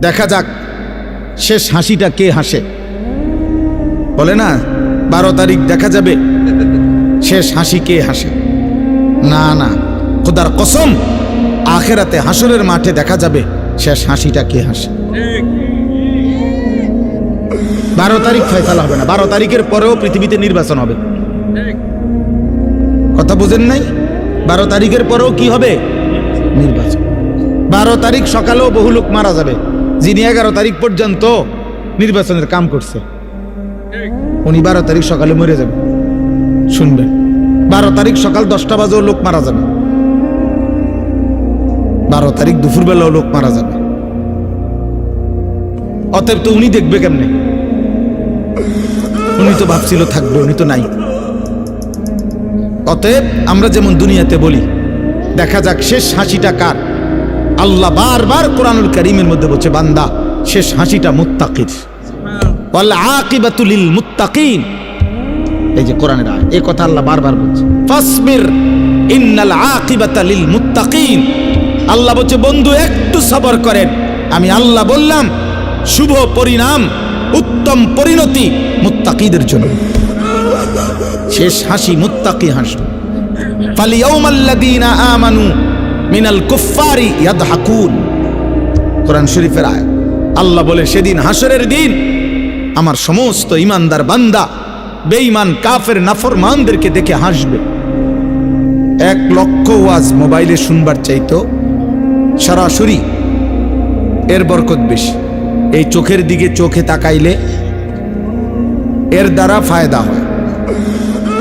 দেখা যাক শেষ হাসিটা কে হাসে। বলে না, বারো তারিখ দেখা যাবে। শেষ হাসি কে হাসে? না না, খোদার কসম, আখেরাতে হাসরের মাঠে দেখা যাবে শেষ হাসিটা কে হাসে। বারো তারিখ ফয়সালা হবে না, বারো তারিখের পরেও পৃথিবীতে নির্বাচন হবে। কথা বুঝেন নাই? বারো তারিখের পরেও কি হবে? নির্বাচন। বারো তারিখ সকালেও বহু লোক মারা যাবে। যিনি এগারো তারিখ পর্যন্ত নির্বাচনের কাম করছে, উনি বারো তারিখ সকালে মরে যাবে। শুনবেন, বারো তারিখ সকাল দশটা বাজেও লোক মারা যাবে। বারো তারিখ দুপুরবেলাও লোক মারা যাবে। অতএব তো উনি দেখবে কেমনে? উনি তো ভাবছিল থাকবে, উনি তো নাই। অতএব আমরা যেমন দুনিয়াতে বলি, দেখা যাক শেষ হাসিটা কার। আল্লাহ বারবার কোরআনুল করিমের মধ্যে বলছে, বান্দা, শেষ হাসিটা মুত্তাকির। ওয়াল আকিবাতু লিল মুত্তাকিন। এই যে কোরআনের আয়াত, এই কথা আল্লাহ বারবার বলছে। ফাসবির ইন্নাল আকিবাতা লিল মুত্তাকিন। আল্লাহ বলছে, বন্ধু, একটু সবর করেন। আমি আল্লাহ বললাম, শুভ পরিণাম, উত্তম পরিণতি মুত্তাকিদের জন্য। শেষ হাসি মুত্তাকি হাসি ফালিয়াউমাল্লাযীনা আমানু মিনাল কুফফারি ইয়াদহাকুন। কোরআন শরীফের আয়াত। আল্লাহ বলে, সেদিন হাসরের দিন আমার সমস্ত ইমানদার বান্দা, বেঈমান, কাফের, নাফরমানদেরকে দেখে হাসবে। এক লক্ষ ওয়াজ মোবাইলে শুনবার চাইতো, সরাসরি এর বরকত বেশি। এই চোখের দিকে চোখে তাকাইলে এর দ্বারা ফায়দা হয়।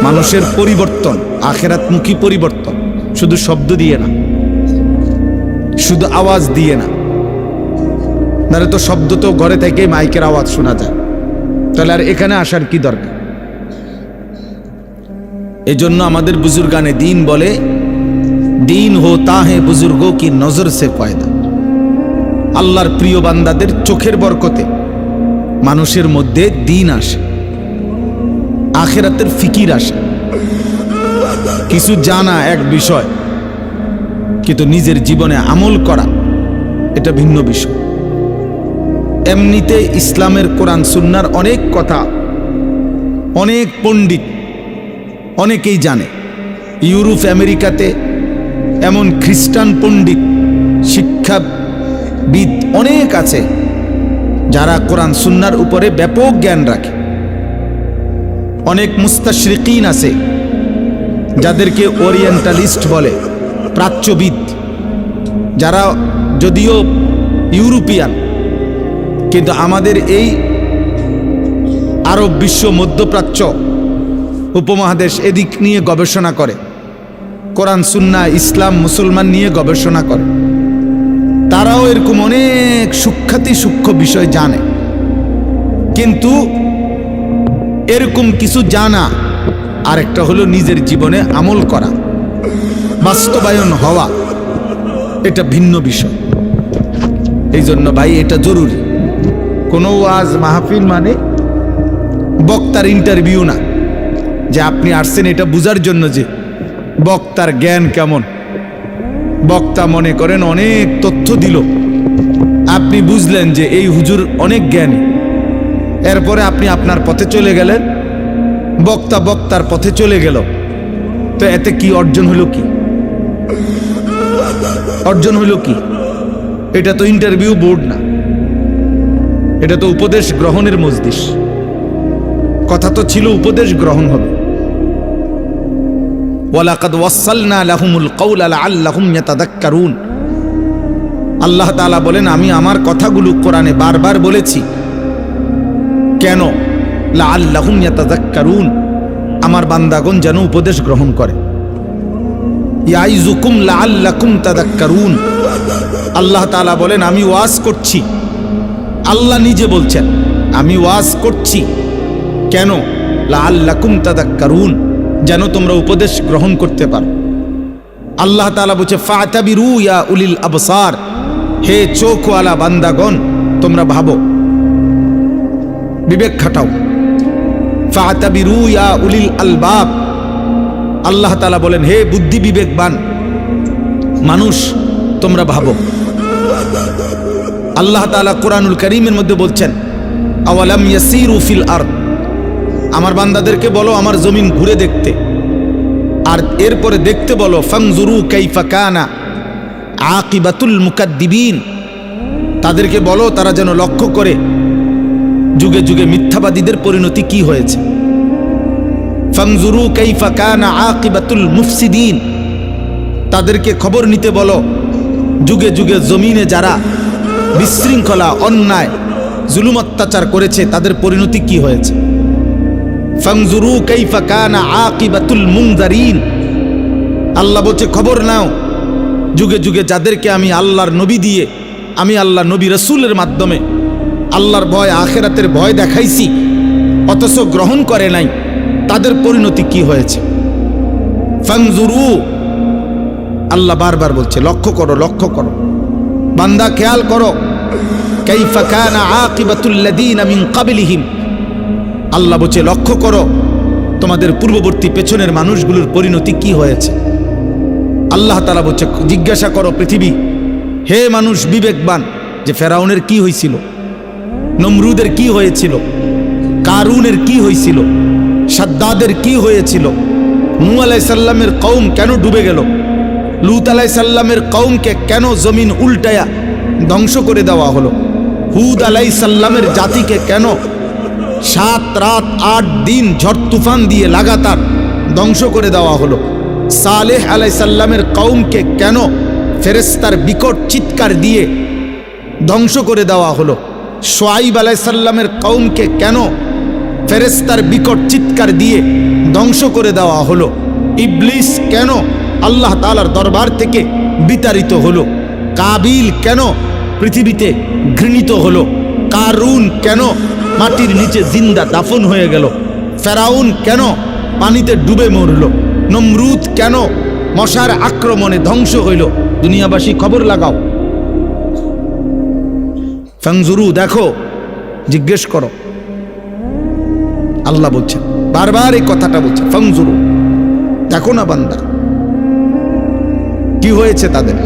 মানুষের পরিবর্তন, আখেরাতমুখী পরিবর্তন, শুধু শব্দ দিয়ে না। শুধু আওয়াজ দিয়ে না। নাহলে তো শব্দ তো ঘরে থেকে মাইকের আওয়াজ শোনা যায়। তাহলে আর এখানে আসার কি দরকার? এজন্য আমাদের বুজুর্গানে দিন বলে, দিন হো তা হে বুজুর্গো কি নজর সে পয়দা আল্লাহর প্রিয় বান্দাদের চোখের বরকতে মানুষের মধ্যে দিন আসে, আখেরাতের ফিকির আসে। কিছু জানা এক বিষয় কিন্তু নিজের জীবনে আমল করা, এটা ভিন্ন বিষয়। এমনিতে ইসলামের কোরআন, সুন্নার অনেক কথা অনেক পণ্ডিত অনেকেই জানে। ইউরোপ, আমেরিকাতে এমন খ্রিস্টান পণ্ডিত, শিক্ষাবিদ অনেক আছে যারা কোরআন, সুন্নার উপরে ব্যাপক জ্ঞান রাখে। অনেক মুস্তাশরিকিন আছে যাদেরকে ওরিয়েন্টালিস্ট বলে। প্রাচ্যবিদ, যারা যদিও ইউরোপিয়ান, কিন্তু আমাদের এই আরব বিশ্ব মধ্যপ্রাচ্য উপমহাদেশ এদিক নিয়ে গবেষণা করে, কোরআন, সুন্না, ইসলাম, মুসলমান নিয়ে গবেষণা করে। তারাও এরকম অনেক সূক্ষাতি সূক্ষ্ম বিষয় জানে। কিন্তু এরকম কিছু জানা, আরেকটা হলো নিজের জীবনে আমল করা। বাস্তবায়ন হওয়া, এটা ভিন্ন বিষয়। এই জন্য ভাই, এটা জরুরি। কোনো ওয়াজ মাহফিল মানে বক্তার ইন্টারভিউ না, যে আপনি আসছেন এটা বুঝার জন্য যে বক্তার জ্ঞান কেমন। বক্তা মনে করেন অনেক তথ্য দিল। আপনি বুঝলেন যে এই হুজুর অনেক জ্ঞানী। এরপরে আপনি আপনার পথে চলে গেলেন, বক্তা বক্তার পথে চলে গেল। তো এতে কি অর্জন হলো কি? অর্জন হলো কি? এটা তো ইন্টারভিউ বোর্ড না। এটা তো উপদেশ গ্রহণের মজলিস। কথা তো ছিল উপদেশ গ্রহণ হবে। ওয়ালাকাদ ওয়াসালনা লাহুমুল কওলা লাআল্লাহুম ইয়াতাযাক্কারুন আল্লাহ তাআলা বলেন, আমি আমার কথাগুলো কোরআনে বারবার বলেছি। কেন? লাআল্লাহুম ইয়াতাযাক্কারুন আমার বান্দাগণ যেন উপদেশ গ্রহণ করে। আল্লাহ তাআলা বলেন, আমি ওয়াজ করছি। আল্লাহ নিজে বলছেন, আমি ওয়াজ করছি। কেন? লাআল্লাকুম তাদাক্কারুন, যেন তোমরা উপদেশ গ্রহণ করতে পারো। আল্লাহ তাআলা বলছে ইয়া উলিল আবসার। হে চোখওয়ালা বান্দাগণ, তোমরা ভাবো। বিবেক খাটাও। ফাতাবিরু ইয়া উলিল আলবাব। আল্লাহ তালা বলেন, হে বুদ্ধি বিবেকবান, মানুষ, তোমরা ভাবো। আল্লাহ তালা কোরআনুল করিমের মধ্যে বলছেন, আওয়ালাম ইয়াসিরু ফিল আরদ? আমার বান্দাদেরকে বলো, আমার জমিন ঘুরে দেখতে। আর এরপরে দেখতে বলো ফাংজুরু কাইফা কানা আকিবাতুল মুকাদ্দিবিন। তাদেরকে বলো, তারা যেন লক্ষ্য করে যুগে যুগে মিথ্যাবাদীদের পরিণতি কি হয়েছে? ফাংজুরু কাইফা কানা আকিবাতুল মুফসিদিন। তাদেরকে খবর নিতে বলো, যুগে যুগে জমিনে যারা বিশৃঙ্খলা, অন্যায়, জুলুম অত্যাচার করেছে, তাদের পরিণতি কি হয়েছে? ফাংজুরু কাইফা কানা আকিবাতুল মুনজারিন। আল্লাহ বলছে, খবর নাও, যুগে যুগে যাদেরকে আমি আল্লাহর নবী দিয়ে, আমি আল্লাহ নবী রসুলের মাধ্যমে আল্লাহর ভয়, আখেরাতের ভয় দেখাইছি, অথচ গ্রহণ করে নাই। তাদের পরিণতি কি হয়েছে? ফাংজুরু আল্লাহ বারবার বলছে, লক্ষ্য করো লক্ষ্য করো। বান্দা, খেয়াল করো। আল্লাহ বলছে, লক্ষ্য করো, তোমাদের পূর্ববর্তী পেছনের মানুষগুলোর পরিণতি কি হয়েছে? আল্লাহ তালা বলছে, জিজ্ঞাসা করো পৃথিবী। হে মানুষ বিবেকবান, যে ফেরাউনের কি হয়েছিল নমরুদের কি হয়েছিল? কারুনের কি হয়েছিল সাদ্দাদের কি হয়েছিল? নু আলাই সাল্লামের কৌম কেন ডুবে গেল? লুত আলাই সাল্লামের কৌমকে কেন জমিন উল্টায়া ধ্বংস করে দেওয়া হলো? হুদ আলাই সাল্লামের জাতিকে কেন সাত, রাত, আট দিন ঝড় তুফান দিয়ে লাগাতার ধ্বংস করে দেওয়া হলো? সালেহ আলাই সাল্লামের কৌমকে কেন ফেরেস্তার বিকট চিৎকার দিয়ে ধ্বংস করে দেওয়া হলো? সোয়াইব আলাই সাল্লামের কৌমকে কেন ফেরেস্তার বিকট চিৎকার দিয়ে ধ্বংস করে দেওয়া হলো। ইবলিস কেন আল্লাহ তালার দরবার থেকে বিতাড়িত হলো? কাবিল কেন পৃথিবীতে ঘৃণিত হলো? কারুন কেন মাটির নিচে জিন্দা দাফন হয়ে গেল? ফেরাউন কেন পানিতে ডুবে মরল? নমরুদ কেন মশার আক্রমণে ধ্বংস হইল? দুনিয়াবাসী খবর লাগাও। ফাংজুরু দেখো, জিজ্ঞেস করো। আল্লাহ বলছেন, বারবার এই কথাটা বলছে ফাংজুরু দেখো না বান্দা, কি হয়েছে তাদের?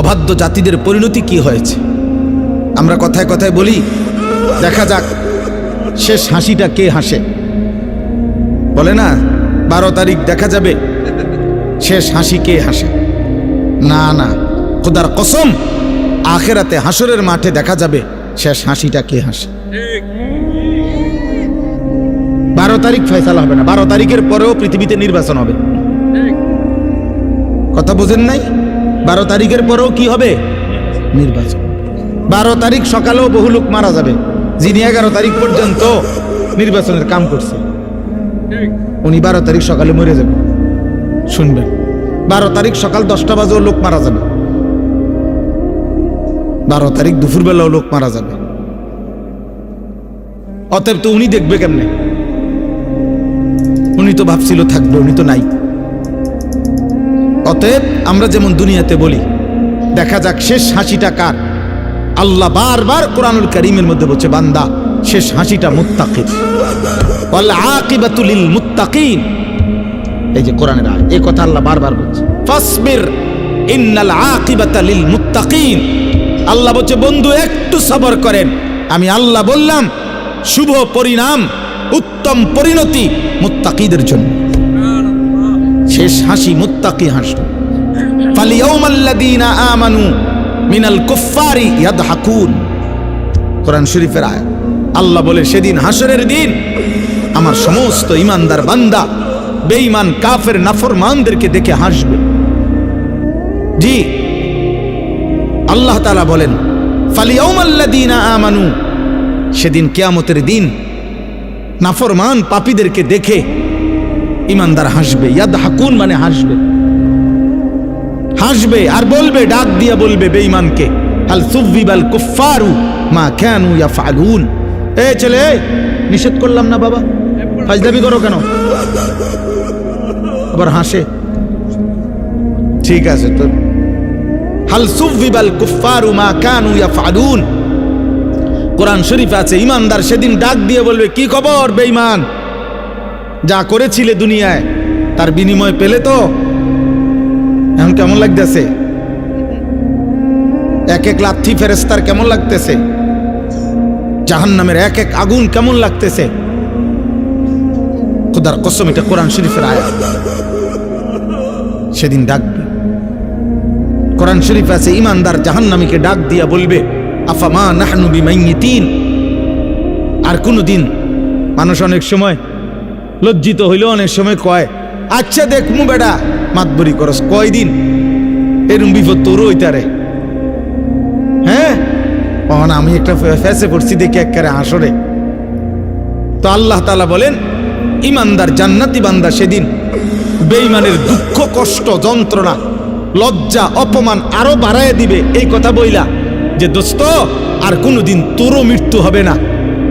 অবাধ্য জাতিদের পরিণতি কি হয়েছে? আমরা কথায় কথায় বলি, দেখা যাক শেষ হাসিটা কে হাসে। বলে না, বারো তারিখ দেখা যাবে, শেষ হাসি কে হাসে? না না, খোদার কসম, আখেরাতে হাসরের মাঠে দেখা যাবে শেষ হাসিটা কে হাসে। বারো তারিখ ফয়সালা হবে না। বারো তারিখের পরেও পৃথিবীতে নির্বাচন হবে। কথা বোঝেন নাই? বারো তারিখের পরেও কি হবে? নির্বাচন। বারো তারিখ সকালেও বহু লোক মারা যাবে। যিনি এগারো তারিখ পর্যন্ত নির্বাচনের কাম করছে। উনি বারো তারিখ সকালে মরে যাবে। শুনবেন। বারো তারিখ সকাল দশটা বাজেও লোক মারা যাবে। বারো তারিখ দুপুরবেলাও লোক মারা যাবে। অতএব তো উনি দেখবে কেমনে? উনি তো ভাবছিল থাকবে, উনি তো নাই। অতএব আমরা যেমন দুনিয়াতে বলি, দেখা যাক শেষ হাসিটা কার। আল্লাহ বারবার কোরআনুল করিমের মধ্যে বলছে, বান্দা, শেষ হাসিটা মুত্তাকির। ওয়াল আকিবাতুল লিল মুত্তাকিন। এই যে কোরআনের আয়াত এই কথা আল্লাহ বারবার বলছে। ফাসবির ইন্নাল আকিবাতা লিল মুত্তাকিন। আল্লাহ বলছে, বন্ধু, একটু সবর করেন। আমি আল্লাহ বললাম শুভ পরিণাম, উত্তম পরিণতি মুত্তাকিদের জন্য। শেষ হাসি মুত্তাকি হাসি আমানু মিনাল কুফফারি ইয়াদহাকুন। কোরআন শরীফের আল্লাহ বলে, সেদিন হাসরের দিন আমার সমস্ত ইমানদার বান্দা বেঈমান কাফের নাফরমানদেরকে দেখে হাসবে। জি, আল্লাহ তাআলা বলেন, ফালিয়াউমাল্লাযীনা আমানু সেদিন কেয়ামতের দিন নাফরমান পাপীদেরকে দেখে ইমানদার হাসবে ইয়াদ হাকুন মানে হাসবে। হাসবে আর বলবে, ডাক দিয়া বলবে বেঈমানকে, হাল সুবিবাল কুফারু মা কানু ইয়াফআলুন। এ ছেলে, নিষেধ করলাম না বাবা ফাজদাবি করো কেন? আবার হাসে। ঠিক আছে, তো হাল সুবিবাল কুফারু মা কানু ইয়াফআলুন। কোরআন শরীফ আছে, ইমানদার সেদিন ডাক দিয়ে বলবে, কি খবর, বেঈমান? যা করেছিলে দুনিয়ায়, তার বিনিময় পেলে তো? এখন কেমন লাগতেছে? এক এক লাথি ফেরেস্তার কেমন লাগতেছে? জাহান্নামের এক এক আগুন কেমন লাগতেছে? খুদার কসম, এটা কোরআন শরীফের আয়াত। সেদিন ডাকবে। কোরআন শরীফ আছে, ইমানদার জাহান্নামীকে ডাক দিয়া বলবে আফামা নাহনু বিমাইয়িতিন? আর কোনো দিন মানুষ অনেক সময় লজ্জিত হইল, অনেক সময় কয় আচ্ছা দেখ মু বেটা, মাতবরি করস, কয়দিন? এরম বিপদ তোরও হইতারে হ্যাঁ? অন আমি একটা ফেসে পড়ছি, দেখি একেবারে হাসরে। তো আল্লাহ তালা বলেন, ইমানদার জান্নাতি বান্দা সেদিন বেঈমানের দুঃখ, কষ্ট, যন্ত্রণা, লজ্জা, অপমান আরও বাড়ায় দিবে। এই কথা বইলা যে দোস্ত, আর কোনোদিন তোরও মৃত্যু হবে না,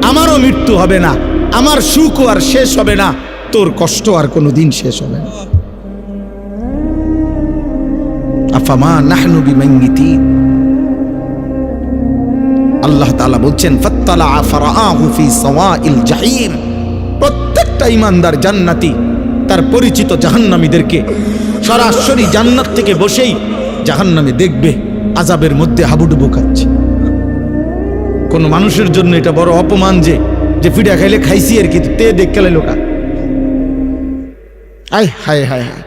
আমারও মৃত্যু হবে না, আমার সুখও আর শেষ হবে না, তোর কষ্ট আর কোনোদিন শেষ হবে না। আফামা আল্লাহ বলছেন প্রত্যেকটা ইমানদার জান্নাতি তার পরিচিত জাহান্নামীদেরকে সরাসরি জান্নাত থেকে বসেই জাহান্নামে দেখবে। আজাবের মধ্যে হাবুডুবু খাচ্ছে। কোন মানুষের জন্য এটা বড় অপমান যে যে ফিডা খাইলে খাইছি আর কি, তে দেখ খেলে লোকা আয়, হায় হায় হায়।